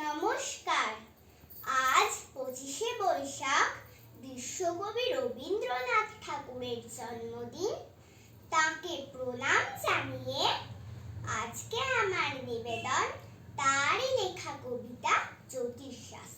নমস্কার। আজ পঁচিশে বৈশাখ, বিশ্বকবি রবীন্দ্রনাথ ঠাকুরের জন্মদিন। তাকে প্রণাম জানিয়ে আজকে আমার নিবেদন, তারই লেখা কবিতা জ্যোতিষশাস্ত্র।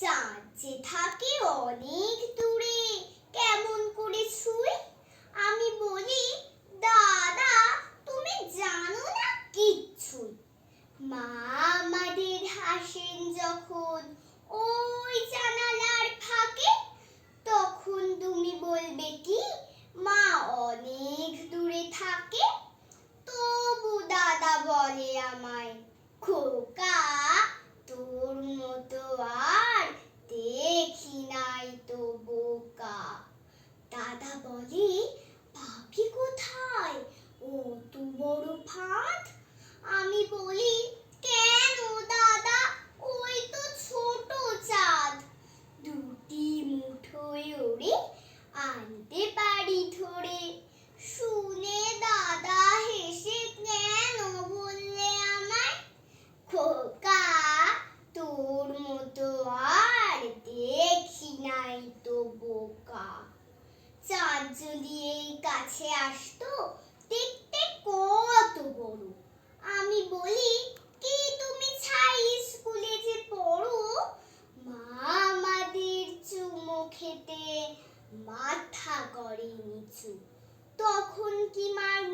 চাঁদ থাকে অনেক দূরে। কেমন করে ছুঁই? আমি বলি, দাদা, তুমি জানো না কিচ্ছুই মা আমাদের হাসেন যখন ওই জানালার ফাঁকে, তখন তুমি বলবে কি, মা অনেক দূরে থাকে। তবু দাদা বলে আমায় খোকা চাঁদ যদি এই কাছে আসতো, দেখতে কত বড়। আমি বলি, কি তুমি ছাই স্কুলে যে পড়ো? মা আমাদের চুমো খেতে মাথা করে নিচু। তখন কি মার